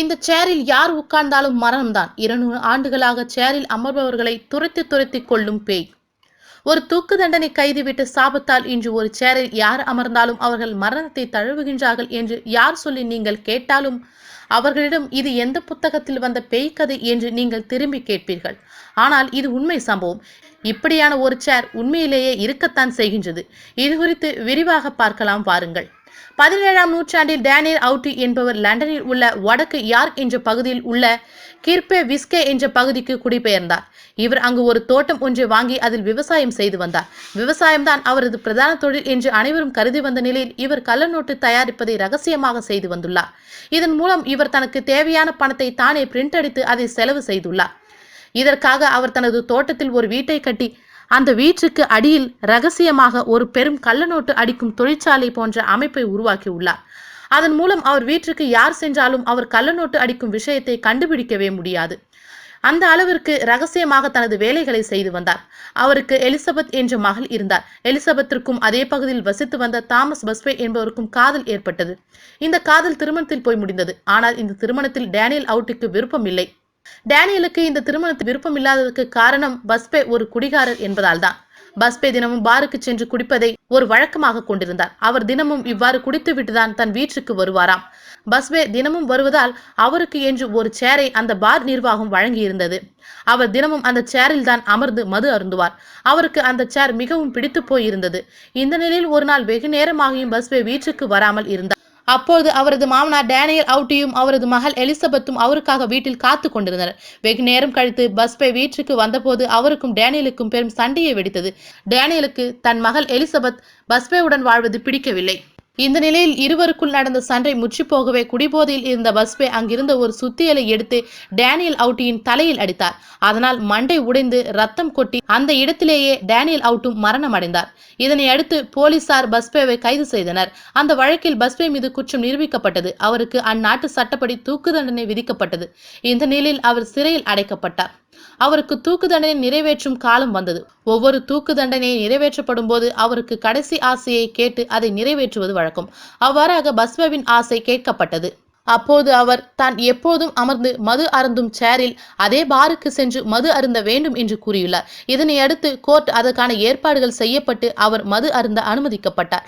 இந்த சேரில் யார் உட்கார்ந்தாலும் மரணம்தான். இருநூறு ஆண்டுகளாக சேரில் அமர்பவர்களை துரத்தி துரத்தி கொள்ளும் பேய். ஒரு தூக்கு தண்டனை கைதுவிட்டு சாபத்தால் இன்று ஒரு சேரில் யார் அமர்ந்தாலும் அவர்கள் மரணத்தை தழுவுகின்றார்கள் என்று யார் சொல்லி நீங்கள் கேட்டாலும் அவர்களிடம் இது எந்த புத்தகத்தில் வந்த பேய் கதை என்று நீங்கள் திரும்பி கேட்பீர்கள். ஆனால் இது உண்மை சம்பவம். இப்படியான ஒரு சேர் உண்மையிலேயே இருக்கத்தான் செய்கின்றது. இது குறித்து விரிவாக பார்க்கலாம் வாருங்கள். பதினேழாம் நூற்றாண்டில் டேனியல் அவுட்டி என்பவர் லண்டனில் உள்ள வடக்கு யார்க் என்ற பகுதியில் உள்ள கிர்பே விஸ்கே என்ற பகுதிக்கு குடிபெயர்ந்தார். இவர் அங்கு ஒரு தோட்டம் ஒன்றை வாங்கி அதில் விவசாயம் செய்து வந்தார். விவசாயம்தான் அவரது பிரதான தொழில் என்று அனைவரும் கருதி வந்த நிலையில் இவர் கள்ளநோட்டு தயாரிப்பதை ரகசியமாக செய்து வந்துள்ளார். இதன் மூலம் இவர் தனக்கு தேவையான பணத்தை தானே பிரிண்ட் அடித்து அதை செலவு செய்துள்ளார். இதற்காக அவர் தனது தோட்டத்தில் ஒரு வீட்டை கட்டி அந்த வீட்டுக்கு அடியில் ரகசியமாக ஒரு பெரும் கள்ளநோட்டு அடிக்கும் தொழிற்சாலை போன்ற அமைப்பை உருவாக்கியுள்ளார். அதன் மூலம் அவர் வீட்டிற்கு யார் சென்றாலும் அவர் கள்ளநோட்டு அடிக்கும் விஷயத்தை கண்டுபிடிக்கவே முடியாது. அந்த அளவிற்கு ரகசியமாக தனது வேலைகளை செய்து வந்தார். அவருக்கு எலிசபெத் என்ற மகள் இருந்தார். எலிசபெத்திற்கும் அதே பகுதியில் வசித்து வந்த தாமஸ் பஸ்வே என்பவருக்கும் காதல் ஏற்பட்டது. இந்த காதல் திருமணத்தில் போய் முடிந்தது. ஆனால் இந்த திருமணத்தில் டேனியல் அவுட்டுக்கு விருப்பம் இல்லை டேனியலுக்கு இந்த திருமணத்தில் விருப்பம் இல்லாததுக்கு காரணம் பஸ்பே ஒரு குடிகாரர் என்பதால் தான் பஸ்பே தினமும் பாருக்கு சென்று குடிப்பதை ஒரு வழக்கமாக கொண்டிருந்தார். அவர் தினமும் இவ்வாறு குடித்து விட்டுதான் தன் வீட்டுக்கு வருவாராம். பஸ்பே தினமும் வருவதால் அவருக்கு என்று ஒரு சேரை அந்த பார் நிர்வாகம் வழங்கியிருந்தது. அவர் தினமும் அந்த சேரில் தான் அமர்ந்து மது அருந்துவார். அவருக்கு அந்த சேர் மிகவும் பிடித்து போயிருந்தது. இந்த நிலையில் ஒரு நாள் வெகு நேரமாகியும் பஸ்பே வீட்டுக்கு வராமல் இருந்தார். அப்போது அவரது மாமனார் டேனியல் அவுட்டியும் அவரது மகள் எலிசபெத்தும் அவருக்காக வீட்டில் காத்து கொண்டிருந்தனர். வெகு நேரம் கழித்து பஸ்பே வீட்டுக்கு வந்தபோது அவருக்கும் டேனியலுக்கும் பெரும் சண்டையை வெடித்தது. டேனியலுக்கு தன் மகள் எலிசபெத் பஸ்பேவுடன் வாழ்வது பிடிக்கவில்லை. இந்த நிலையில் இருவருக்குள் நடந்த சண்டை முற்றிப்போகவே குடிபோதையில் இருந்த பஸ்பே அங்கிருந்த ஒரு சுத்தியலை எடுத்து டேனியல் அவுட்டியின் தலையில் அடித்தார். அதனால் மண்டை உடைந்து ரத்தம் கொட்டி அந்த இடத்திலேயே டேனியல் அவுட்டும் மரணம் அடைந்தார். இதனை அடுத்து போலீசார் பஸ்பேவை கைது செய்தனர். அந்த வழக்கில் பஸ்பே மீது குற்றம் நிரூபிக்கப்பட்டது. அவருக்கு அந்நாட்டு சட்டப்படி தூக்கு தண்டனை விதிக்கப்பட்டது. இந்த நிலையில் அவர் சிறையில் அடைக்கப்பட்டார். அவருக்கு தூக்கு தண்டனை நிறைவேற்றும் காலம் வந்தது. ஒவ்வொரு தூக்கு தண்டனை நிறைவேற்றப்படும் போது அவருக்கு கடைசி ஆசையை கேட்டு அதை நிறைவேற்றுவது வழக்கம். அவ்வாறாக பஸ்மவின் ஆசை கேட்கப்பட்டது. அப்போது அவர் தான் எப்போதும் அமர்ந்து மது அருந்தும் சேரில் அதே பாருக்கு சென்று மது அருந்த வேண்டும் என்று கூறியுள்ளார். இதனையடுத்து கோர்ட் அதற்கான ஏற்பாடுகள் செய்யப்பட்டு அவர் மது அருந்த அனுமதிக்கப்பட்டார்.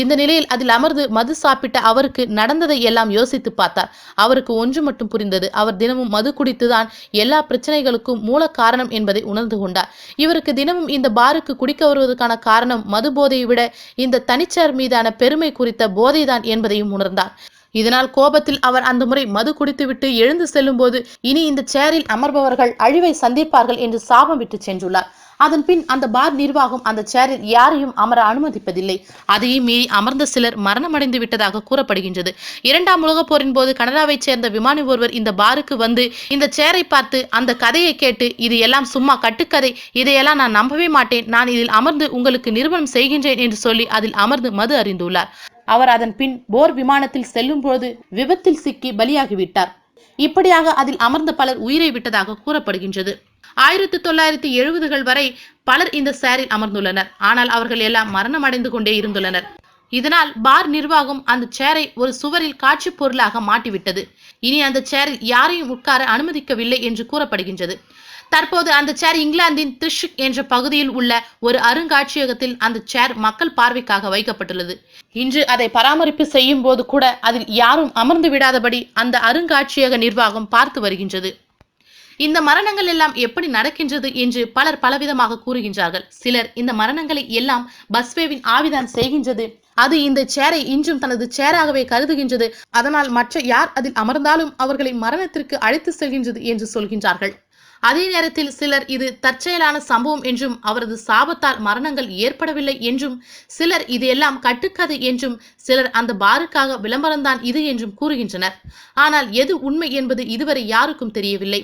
இந்த நிலையில் அதில் அமர்ந்து மது சாப்பிட்ட அவருக்கு நடந்ததை எல்லாம் யோசித்து பார்த்தார். அவருக்கு ஒன்று மட்டும் புரிந்தது. அவர் தினமும் மது குடித்துதான் எல்லா பிரச்சனைகளுக்கும் மூல காரணம் என்பதை உணர்ந்து கொண்டார். இவருக்கு தினமும் இந்த பாருக்கு குடிக்க வருவதற்கான காரணம் மது போதையை விட இந்த தனிச்சார் மீதான பெருமை குறித்த போதைதான் என்பதையும் உணர்ந்தார். இதனால் கோபத்தில் அவர் அந்த முறை மது குடித்துவிட்டு எழுந்து செல்லும்போது இனி இந்த சேரில் அமர்பவர்கள் அழிவை சந்திப்பார்கள் என்று சாபம் விட்டு சென்றுள்ளார். அதன் பின் அந்த பார் நிர்வாகம் அந்த சேரில் யாரையும் அமர அனுமதிப்பதில்லை. அதையும் மீறி அமர்ந்த சிலர் மரணமடைந்து விட்டதாக கூறப்படுகின்றது. இரண்டாம் உலகப் போரின் போது கனடாவைச் சேர்ந்த விமானி ஒருவர் இந்த பாருக்கு வந்து இந்த சேரை பார்த்து அந்த கதையை கேட்டு இது எல்லாம் சும்மா கட்டுக்கதை இதையெல்லாம் நான் நம்பவே மாட்டேன் நான் இதில் அமர்ந்து உங்களுக்கு நிறுவனம் செய்கின்றேன் என்று சொல்லி அதில் அமர்ந்து மது அறிந்துள்ளார். அவர் அதன் பின் போர் விமானத்தில் செல்லும் போது விபத்தில் சிக்கி பலியாகிவிட்டார். இப்படியாக அதில் அமர்ந்த பலர் உயிரை விட்டதாக கூறப்படுகின்றது. ஆயிரத்தி தொள்ளாயிரத்தி எழுபதுகள் வரை பலர் இந்த சேரில் அமர்ந்துள்ளனர். ஆனால் அவர்கள் எல்லாம் மரணம் அடைந்து கொண்டே இருந்துள்ளனர். இதனால் பார் நிர்வாகம் அந்த சேரை ஒரு சுவரில் காட்சி பொருளாக மாட்டிவிட்டது. இனி அந்த சேரில் யாரையும் உட்கார அனுமதிக்கவில்லை என்று கூறப்படுகின்றது. தற்போது அந்த சேர் இங்கிலாந்தின் திரிஷிக் என்ற பகுதியில் உள்ள ஒரு அருங்காட்சியகத்தில் அந்த சேர் மக்கள் பார்வைக்காக வைக்கப்பட்டுள்ளது. இன்று அதை பராமரிப்பு செய்யும் போது கூட அதில் யாரும் அமர்ந்து விடாதபடி அந்த அருங்காட்சியக நிர்வாகம் பார்த்து வருகின்றது. இந்த மரணங்கள் எல்லாம் எப்படி நடக்கின்றது என்று பலர் பலவிதமாக கூறுகின்றார்கள். சிலர் இந்த மரணங்களை எல்லாம் பஸ்வேவின் ஆவிதான் செய்கின்றது. அது இந்த சேரை இன்றும் தனது சேராகவே கருதுகின்றது. அதனால் மற்ற யார் அதில் அமர்ந்தாலும் அவர்களை மரணத்திற்கு அழைத்து செல்கின்றது என்று சொல்கின்றார்கள். அதே நேரத்தில் சிலர் இது தற்செயலான சம்பவம் என்றும் அவரது சாபத்தால் மரணங்கள் ஏற்படவில்லை என்றும் சிலர் இது எல்லாம் கட்டுக்கதை என்றும் சிலர் அந்த பாருக்காக விளம்பரம்தான் இது என்றும் கூறுகின்றனர். ஆனால் எது உண்மை என்பது இதுவரை யாருக்கும் தெரியவில்லை.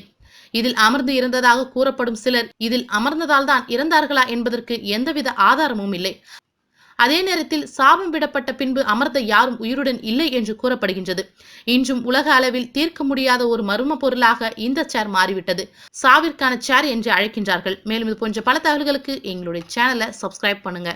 இதில் அமர்ந்து இருந்ததாக கூறப்படும் சிலர் இதில் அமர்ந்ததால் தான் இறந்தார்களா என்பதற்கு எந்தவித ஆதாரமும் இல்லை. அதே நேரத்தில் சாபம் விடப்பட்ட பின்பு அமர்ந்த யாரும் உயிருடன் இல்லை என்று கூறப்படுகின்றது. இன்றும் உலக அளவில் தீர்க்க முடியாத ஒரு மர்ம பொருளாக இந்த சேர் மாறிவிட்டது. சாவிற்கான சேர் என்று அழைக்கின்றார்கள். மேலும் இது போன்ற பல தகவல்களுக்கு எங்களுடைய சேனலை சப்ஸ்கிரைப் பண்ணுங்க.